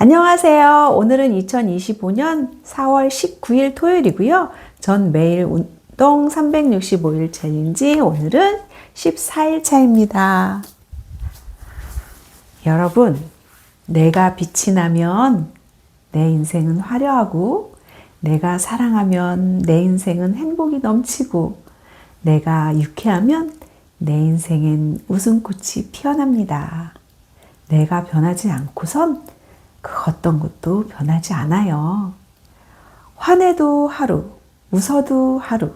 안녕하세요. 오늘은 2025년 4월 19일 토요일이고요. 전 매일 운동 365일 챌린지 오늘은 14일 차입니다. 여러분, 내가 빛이 나면 내 인생은 화려하고 내가 사랑하면 내 인생은 행복이 넘치고 내가 유쾌하면 내 인생엔 웃음꽃이 피어납니다. 내가 변하지 않고선 그 어떤 것도 변하지 않아요. 화내도 하루, 웃어도 하루.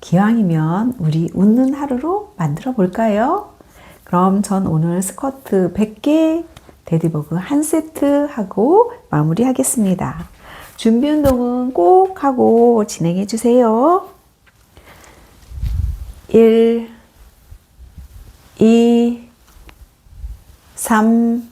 기왕이면 우리 웃는 하루로 만들어 볼까요? 그럼 전 오늘 스쿼트 100개, 데드버그 한 세트 하고 마무리 하겠습니다. 준비 운동은 꼭 하고 진행해 주세요. 1, 2, 3,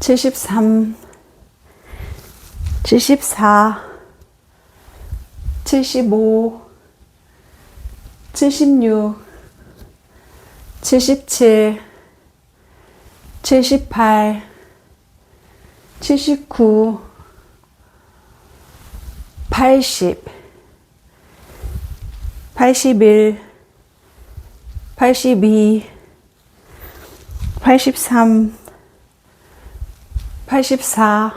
73, 74, 75, 76, 77, 78, 79, 80, 81, 82, 83, 84,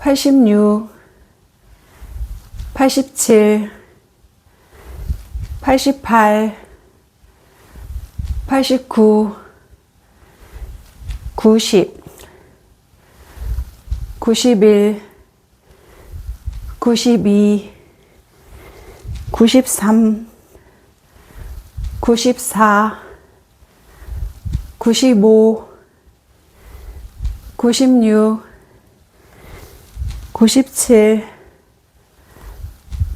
85, 86, 87, 88, 89, 90, 91, 92, 93, 94 95 96 97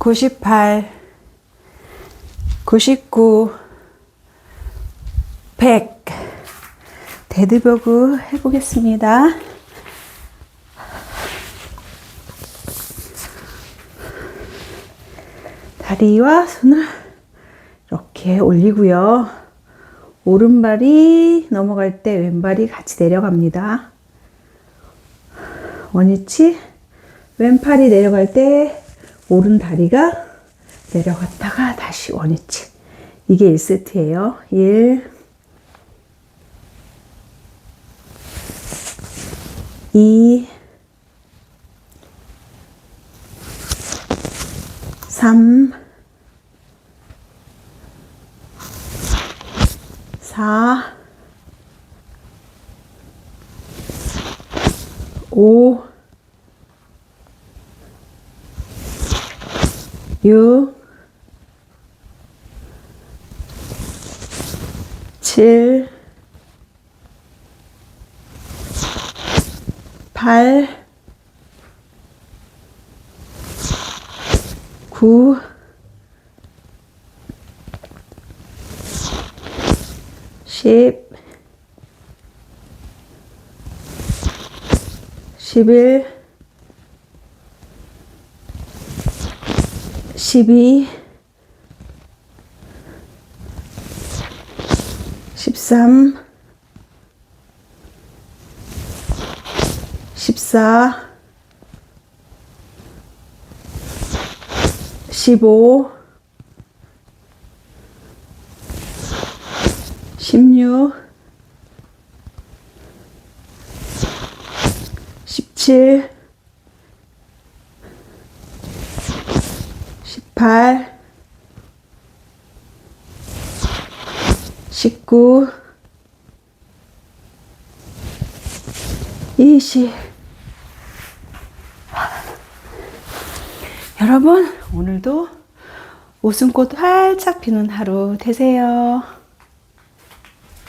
98 99 100 데드버그 해보겠습니다. 다리와 손을 이렇게 올리고요. 오른발이 넘어갈 때 왼발이 같이 내려갑니다. 원위치 왼팔이 내려갈 때 오른 다리가 내려갔다가 다시 원위치 이게 1세트예요. 1 2 3 4 5 6 7 8 9 10 11 12 13 14 15 16 17 18 19 20 여러분 오늘도 웃음꽃 활짝 피는 하루 되세요.